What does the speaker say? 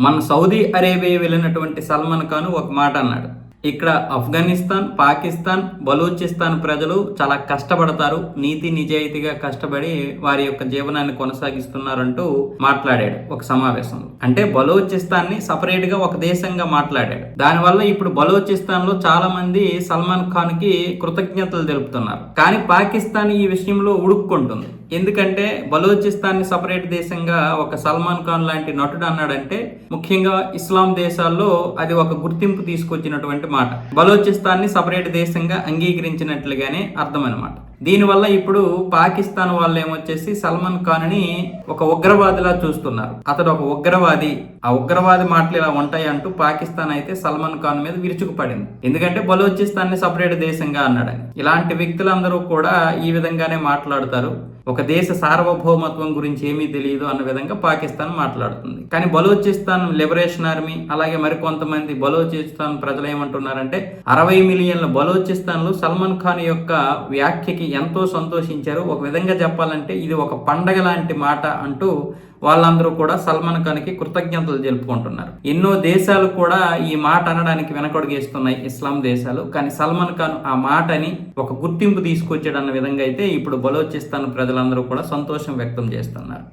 మన Saudi Arabia వెళ్ళినటువంటి సల్మాన్ ఖాన్ ఒక మాట అన్నాడు. ఇక్కడ ఆఫ్ఘనిస్తాన్ పాకిస్తాన్ బలూచిస్తాన్ ప్రజలు చాలా కష్టపడతారు. నీతి నిజాయితీగా కష్టపడి వారి యొక్క జీవనాన్ని కొనసాగిస్తున్నారంటూ మాట్లాడాడు ఒక సమావేశంలో. అంటే బలూచిస్తాన్ని సపరేట్గా ఒక దేశంగా మాట్లాడాడు. దానివల్ల ఇప్పుడు బలూచిస్తాన్లో చాలా మంది సల్మాన్ ఖాన్కి కృతజ్ఞతలు తెలుపుతున్నారు. కానీ పాకిస్తాన్ ఈ విషయంలో ఉడుక్కుంటుంది. ఎందుకంటే బలూచిస్తాన్ని సపరేట్ దేశంగా ఒక సల్మాన్ ఖాన్ లాంటి నటుడు అన్నాడంటే ముఖ్యంగా ఇస్లాం దేశాల్లో అది ఒక గుర్తింపు తీసుకొచ్చినటువంటి అనమాట బలోచిస్తాన్ని సపరేట్ దేశంగా అంగీకరించినట్లుగానే అర్థం అనమాట దీనివల్ల ఇప్పుడు పాకిస్తాన్ వాళ్ళు ఏమొచ్చేసి సల్మాన్ ఖాన్ని ఒక ఉగ్రవాదిలా చూస్తున్నారు. అతడు ఒక ఉగ్రవాది. ఆ ఉగ్రవాది మాటలు ఇలా ఉంటాయి అంటూ పాకిస్తాన్ అయితే సల్మాన్ ఖాన్ మీద విరుచుకుపడింది. ఎందుకంటే బలూచిస్తాన్ని సపరేట్ దేశంగా అన్నాడని. ఇలాంటి వ్యక్తులందరూ కూడా ఈ విధంగానే మాట్లాడతారు. ఒక దేశ సార్వభౌమత్వం గురించి ఏమీ తెలియదు అన్న విధంగా పాకిస్తాన్ మాట్లాడుతుంది. కానీ బలూచిస్తాన్ లిబరేషన్ ఆర్మీ అలాగే మరికొంతమంది బలూచిస్తాన్ ప్రజలు ఏమంటున్నారంటే అరవై మిలియన్ల బలూచిస్తాన్లు సల్మాన్ ఖాన్ యొక్క వ్యాఖ్యకి ఎంతో సంతోషించారు. ఒక విధంగా చెప్పాలంటే ఇది ఒక పండగ లాంటి మాట అంటూ వాళ్ళందరూ కూడా సల్మాన్ ఖాన్కి కృతజ్ఞతలు జరుపుకుంటున్నారు. ఎన్నో దేశాలు కూడా ఈ మాట అనడానికి వెనకడుగేస్తున్నాయి ఇస్లాం దేశాలు. కానీ సల్మాన్ ఖాన్ ఆ మాటని ఒక గుర్తింపు తీసుకొచ్చాడన్న విధంగా అయితే ఇప్పుడు బలోచిస్తాన్ ప్రజలందరూ కూడా సంతోషం వ్యక్తం చేస్తున్నారు.